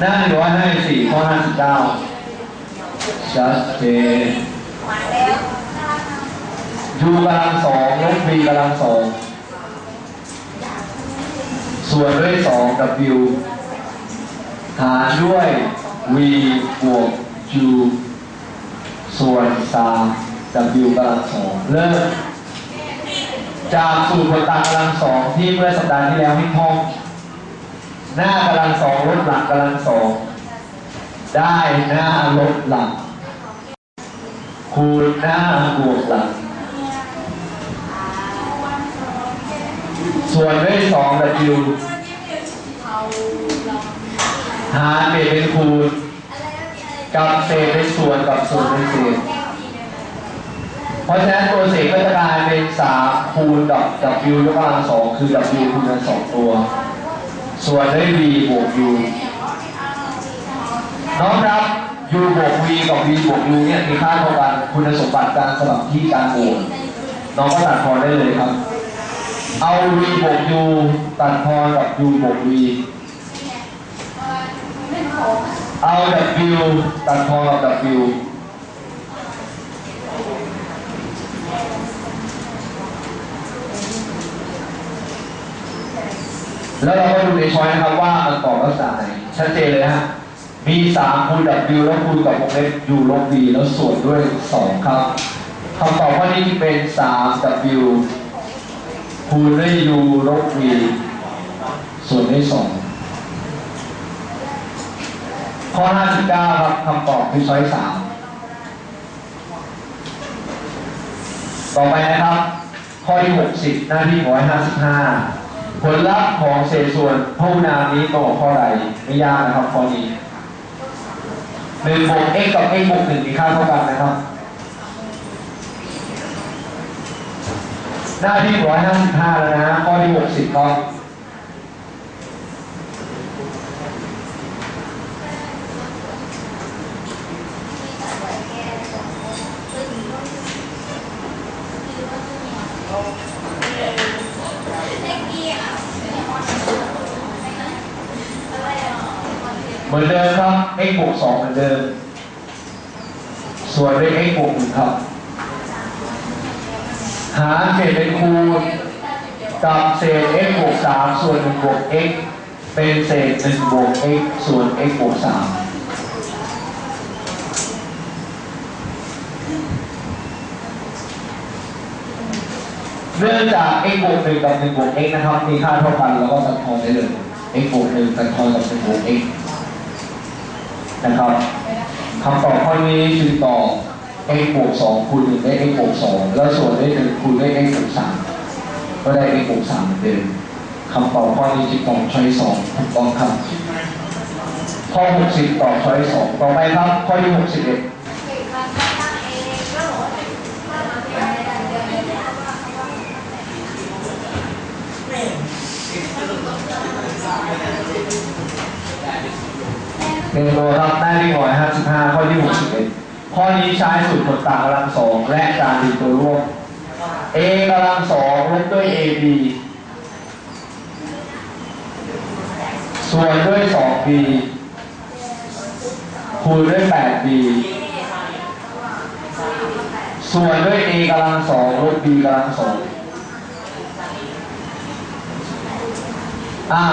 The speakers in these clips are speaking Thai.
หน้าร้อยห้าสิบสี่ข้อห้าสิบเก้าชัดเจนยูกำลังสองลบ v กำลังสองส่วนด้วยสอง w หารด้วย v บวก u ส่วนสามกับ u กำลังสองเริ่มจากสูตรผลต่างกำลังสองที่เมื่อสัปดาห์ที่แล้วให้ท่อง หน้ากำลังสองลดหลังกำลังสองได้หน้าลดหลังคูณหน้าบวกหลังส่วนด้วยสอง w หารเปลี่ยนเป็นคูณ กับเศษเป็นส่วนกับส่วนเป็นเศษเพราะฉะนั้นตัวเศษก็จะกลายเป็น3คูณกับ w ยกกำลังสองคือ w คูณกันสองตัว ส่วนด้วย v บวก u น้องครับ u บวก v กับ v บวก u เนี่ยมีค่าเท่ากันคุณสมบัติการสลับที่การบวกน้องก็ตัดพอได้เลยครับ เอา v บวก u ตัดพอกับ u บวก v เอา w ตัดพอกับ w แล้วเราก็ดูในช้อยนะครับว่ามันตอบลักษณะไหนชัดเจนเลยฮะมี3คูณ w แล้วคูณกับวงเล็บ u ลบ v แล้วส่วนด้วย2ครับคำตอบข้อนี้เป็น3 w คูณด้วย u ลบ v ส่วนด้วย2ข้อ59ครับคำตอบคือช้อย3ต่อไปนะครับ ข้อที่60หน้าที่155 ผลลัพธ์ของเศษส่วนพหุนามนี้ตรงกับข้อใดไม่ยากนะครับข้อนี้หนึ่งบวก x กับ x บวกหนึ่งมีค่าเท่ากันนะครับ หน้าที่ร้อยห้าสิบห้าแล้วนะข้อที่หกสิบครับ มือนเดิมครับ x บวก2เหมือนเดิม ส่วนด้วย x บวก1ครับ หารเศษเป็นคูณกับเศษ x บวก3ส่วน1บวก x เป็นเศษ1บวก x ส่วน x บวก3เนื่องจาก x บวก1กับ1บวก x นะครับ มีค่าเท่ากันเราก็ตัดทอนได้เลย x บวก1ตัดทอนกับ1บวก x นะครับคำตอบข้อนี้คือตอบ x บวก2คูณ1ได้ x บวก2แล้วส่วนได้1คูณได้ x บวก3ก็ได้ x บวก3เหมือนเดิมคำตอบข้อนี้จึงตอบช้อย2ถูกต้องครับข้อ 60 ตอบช้อย2ต่อไปครับข้อที่61 เป็นตัวครับหน้าที่155 ข้อที่ 61 ข้อนี้ใช้สูตรผลต่างกำลังสองและการดีตัวร่วม a กำลังสองลบด้วย ab ส่วนด้วย 2b คูณด้วย 8b ส่วนด้วย a กำลังสองลบ b กำลังสองอ่า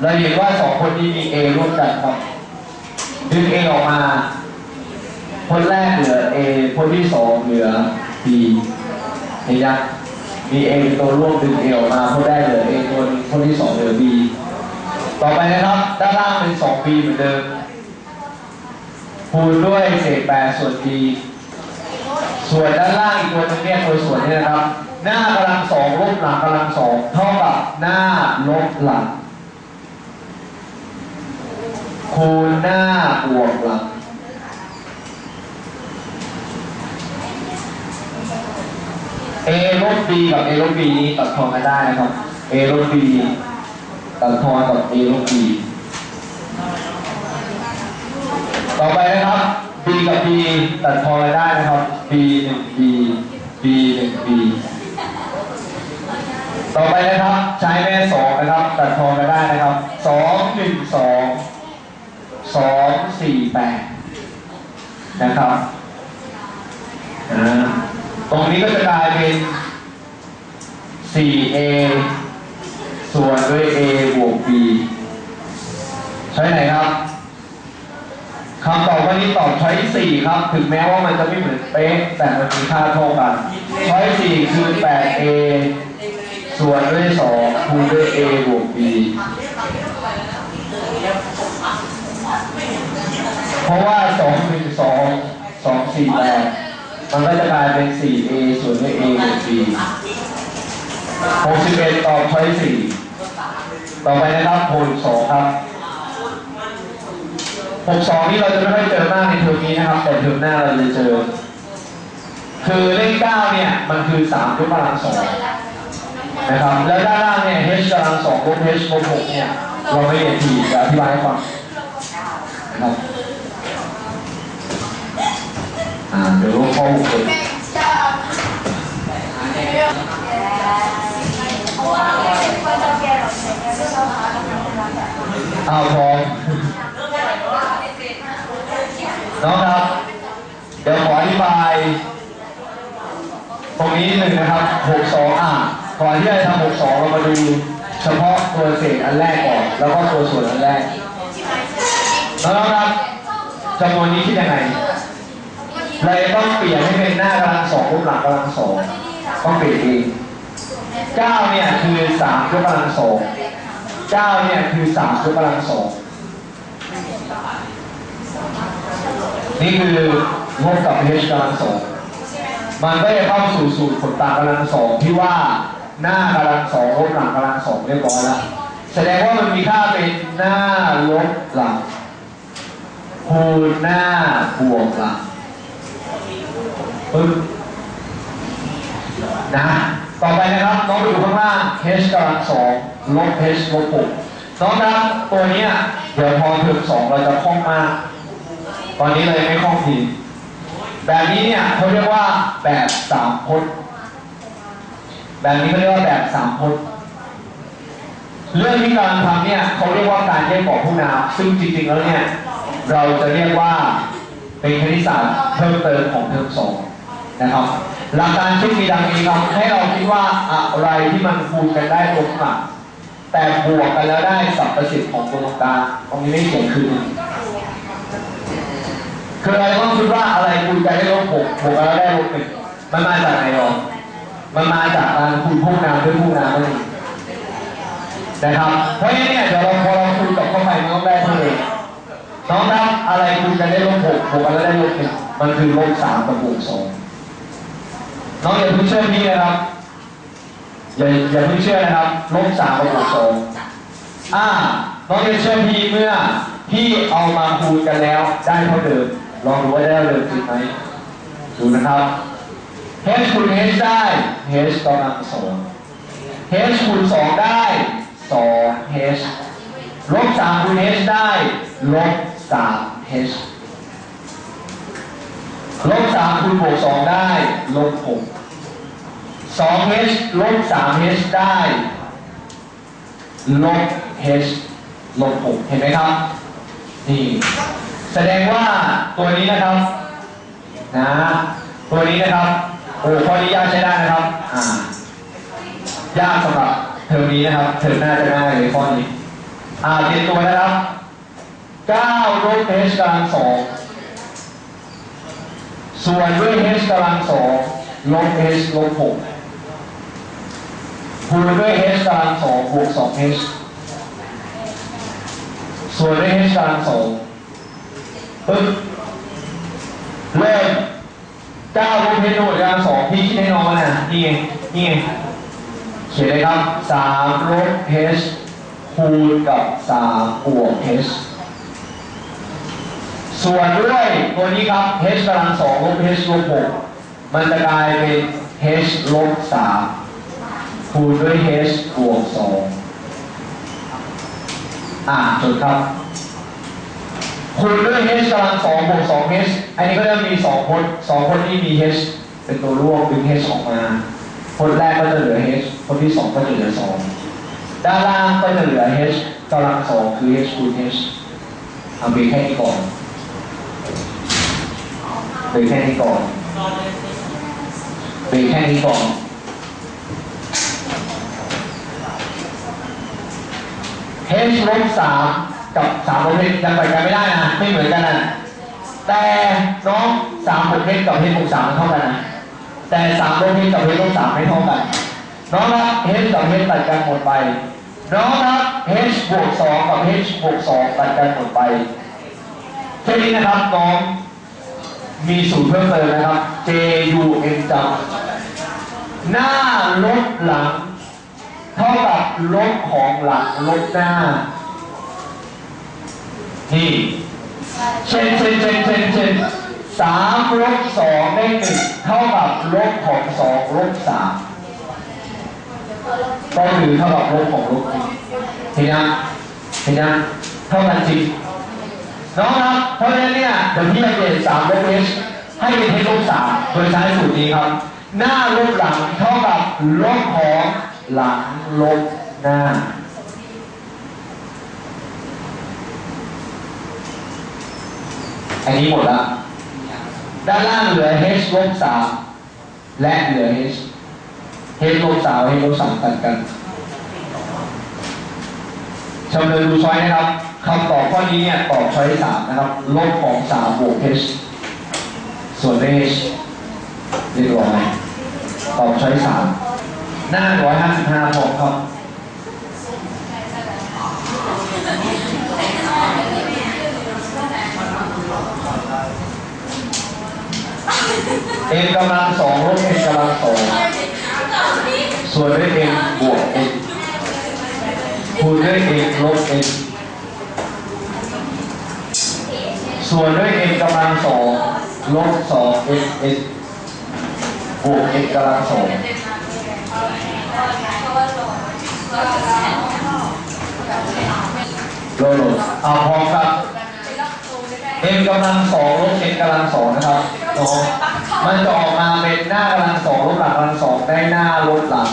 เราเห็นว่าสองคนนี้มี a ร่วมกันครับ ดึง a ออกมา คนแรกเหลือ a คนที่สองเหลือ b เห็นยังมี a เป็นตัวร่วมดึง a ออกมาคนแรกเหลือ a คนคนที่สองเหลือ b ต่อไปนะครับด้านล่างเป็น 2b เหมือนเดิมคูณด้วยเศษ8ส่วน b ส่วนด้านล่างอีกตัวนึงเนี่ยตัวส่วนนี่นะครับ หน้ากำลังสองลบหลังกำลังสองเท่ากับหน้าลบหลัง คูณหน้าบวกหลัง a ลบ b กับ a ลบ b นี้ตัดทอนกันได้นะครับ a ลบ b ตัดทอนกับ a ลบ b ต่อไปนะครับ b กับ b ตัดทอนกันได้นะครับ b 1 b b 1 b ต่อไปนะครับ ใช้แม่สองนะครับ ตัดทอนกันได้นะครับสองหนึ่งสอง สสี่แปดนะครับตรงนี้ก็จะกลายเป็น 4a ส่วนด้วย a บวก b ใช้ไหนครับคำตอบวันนี้ตอบใช้4ครับ ถึงแม้ว่ามันจะไม่เหมือนเป๊ะแต่มันมีค่าเท่ากันใช้4คือ 8a ส่วนด้วย 2คูณด้วย a บวก b เพราะว่า2เป็น2 2 4 8มันก็จะกลายเป็น 4a ส่วนด้วย a บวก b 61ตอบช้อย4ต่อไปนะครับโพล2ครับ62นี่เราจะไม่ค่อยเจอมากในเทอมนี้นะครับ แต่เทอมหน้าเราจะเจอ คือเลข9เนี่ยมันคือ3ยกกำลังสองนะครับ แล้วด้านล่างเนี่ย h กำลังสองลบ h ลบ6เนี่ย เราไม่เรียนทีจะอธิบายให้ฟังนะครับ อ่า เดี๋ยวข้อหกเลยเอาพร้อมน้องครับ เดี๋ยวขออธิบาย ตรงนี้หนึ่งนะครับ 62 อะก่อนที่จะทำ62 เรามาดูเฉพาะตัวเศษอันแรกก่อน แล้วก็ตัวส่วนอันแรกน้องครับจำนวนนี้คิดยังไง เราจะต้องเปลี่ยนให้เป็นหน้ากำลังสองรูปหลังกำลังสองต้องเปลี่ยนเอง9เนี่ยคือ3ยกกำลังสอง9เนี่ยคือ3ยกกำลังสองนี่คือลบกับ h กำลังสองมันก็จะเข้าสู่สูตรผลต่างกำลังสองที่ว่าหน้ากำลังสองลบหลังกำลังสองเรียบร้อยแล้วแสดงว่ามันมีค่าเป็นหน้าลบหลังคูณหน้าบวกหลัง ปึ๊บนะ ต่อไปนะครับน้องไปดูข้างล่าง h กำลังสองลบ h ลบหกน้องครับตัวนี้เดี๋ยวพอถึงสองเราจะคล่องมาก ตอนนี้เลยไม่คล่องทีแบบนี้เนี่ยเขาเรียกว่าแบบสามพจน์แบบนี้เขาเรียกว่าแบบสามพจน์เรื่องที่กำลังทำเนี่ยเขาเรียกว่าการแยกบอกผู้นามซึ่งจริงๆแล้วเนี่ยเราจะเรียกว่าเป็นคณิตศาสตร์เพิ่มเติมของเทอมสอง นะครับหลักการคิดมีดังนี้ครับให้เราคิดว่าอะไรที่มันคูณกันได้ตรงหลักแต่บวกกันแล้วได้สรรพสิทธิ์ของตัวตรงกลางตรงนี้ไม่เขียนคือคืออะไรต้องคิดว่าอะไรคูณกันได้ลบหกบวกกันแล้วได้ลบหนึ่งมันมาจากไหนหรอมันมาจากการคูณผู้นามด้วยผู้นามนั่นเองนะครับเพราะฉะนั้นเนี่ยเดี๋ยวเราพอเราคูณกับเข้าไปมันต้องได้เท่าเดิมน้องครับอะไรคูณกันได้ลบหกบวกกันแล้วได้ลบหนึ่งมันคือลบสามกับบวกสอง น้องอย่าเพิ่งเชื่อพี่นะครับอย่าอย่าเพิ่งเชื่อนะครับลบสามกับบวกสองอ่าน้องจะเชื่อพี่เมื่อพี่เอามาคูณกันแล้วได้เท่าเดิมลองดูว่าได้เท่าเดิมจริงไหมดูนะครับ h คูณ h ได้ h กำลังสอง h คูณสองได้สอง h ลบสามคูณ h ได้ลบสาม h ลบสามคูณบวกสองได้ลบหก สอง h ลบสาม h ได้ ลบ h ลบหกเห็นไหมครับ นี่ แสดงว่าตัวนี้นะครับนะตัวนี้นะครับโอ้ข้อนี้ยากใช้ได้นะครับอ่ายากสำหรับเทอมนี้นะครับเทอมหน้าจะง่ายเลยข้อนี้อ่าเตรียมตัวนะครับ9ลบ h กำลังสองส่วนด้วย h กำลังสองลบ h ลบหก คูณด้วย h กำลังสองบวกสอง h ส่วนด้วย h กำลังสองปึ๊บเริ่ม9ลบ h ลบกำลังสองพี่คิดให้น้องนะนี่ไงนี่ไงเขียนเลยครับ3ลบ h คูณกับ3บวก h ส่วนด้วยตัวนี้ครับ h กำลัง2ลบ h ลบ6มันจะกลายเป็น h ลบ3 คูณด้วย h บวก2อ่าจดครับคูณด้วย h กำลัง2บวก2 h อันนี้ก็จะมี2คน2คนที่มี h เป็นตัวร่วมดึง h ออกมาคนแรกก็จะเหลือ h คนที่สองก็จะเหลือ2ด้านล่างก็จะเหลือ h กำลังสองคือ h คูณ h เอาไปแค่นี้ก่อนรือแค่นี้ก่อนหรือแค่นี้ก่อน h ลบสามกับสามลบ h ยังไปกันไม่ได้นะ ไม่เหมือนกันนะแต่น้องสามบวก h กับ h บวกสามมันเท่ากันนะแต่สามลบ h กับ h ลบสามไม่เท่ากัน น้องครับ h กับ h ตัดกันหมดไป น้องครับ h บวกสองกับ h บวกสองตัดกันหมดไปแค่นี้นะครับน้องมีสูตรเพิ่มเติมนะครับ J U N จำหน้าลบหลัง เท่ากับลบของหลังลบหน้า นี่เช่นเช่นเช่นเช่นเช่นสามลบสองได้หนึ่งเท่ากับลบของสองลบสามก็คือเท่ากับลบของลบเห็นยังเห็นยังเท่ากันจริงน้องครับเพราะฉะนั้นเนี่ยเดี๋ยวพี่จะเปลี่ยนสามลบเอชให้เป็นเทลบสามโดยใช้สูตรนี้ครับ หน้าลบหลังเท่ากับลบของ หลังลบหน้า อันนี้หมดล้วด้านล่างเหลือ h ลบสามและเหลือ h h ลบสาม h ลบสามตัดกันชมเลยดูช้อยนะครับคำตอบข้อนี้เนี่ยตอบช้อยสามนะครับ ลบของสามบวก h ส่วน h เรียบร้อยตอบช้อยสาม หน้าร้อยห้าสิบห้าพอครับ m กำลังสองลบเอ็กำลังสองส่วนด้วยเอ็บวก n คูณด้วยเอ็ลบเอ็ส่วนด้วยเอ็กำลังสองลบสอง n s บวก n กำลังสอง โลโลเอาพร้อมครับ m กำลังสองลบ n กำลังสองนะครับน้องมันจะออกมาเป็นหน้ากำลังสองลบหลังกำลังสองได้หน้าลบหลัง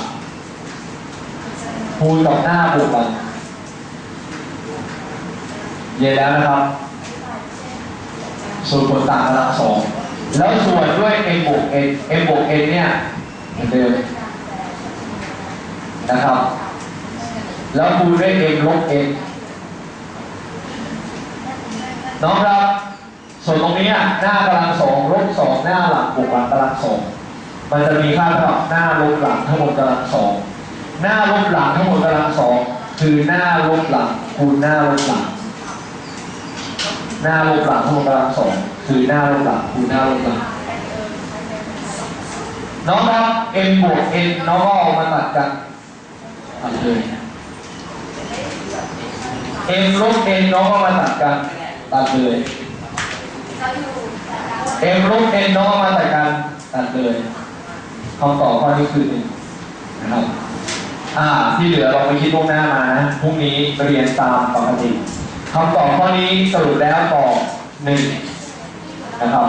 คูณกับหน้าบวกหลังเย็นแล้วนะครับ ส่วนผลต่างกำลังสองแล้วส่วนด้วย m บวก n m บวก n เนี่ยเหมือนเดิมนะครับ แล้วคูณด้วย m ลบ n น้องครับ ส่วนตรงนี้อะหน้ากำลังสองลบสองหน้าหลังบวกหลังกำลังสองมันจะมีค่าเท่ากับหน้าลบหลังทั้งหมดกำลังสองหน้าลบหลังทั้งหมดกำลังสองคือหน้าลบหลังคูณหน้าลบหลังหน้าลบหลังทั้งหมดกำลังสองคือหน้าลบหลังคูณหน้าลบหลังน้องครับ m บวก n น้องก็เอามาตัดกันตัดเลย m ลบ n น้องก็มาตัดกันตัดเลยเอ็มลบเอ็นน้องเอามาใส่กันตัดเลยคำตอบข้อนี้คือหนึ่งนะครับอ่าที่เหลือเราไปคิดล่วงหน้ามานะพรุ่งนี้เรียนตามปกติคำตอบข้อนี้สรุปแล้วตอบหนึ่งนะครับ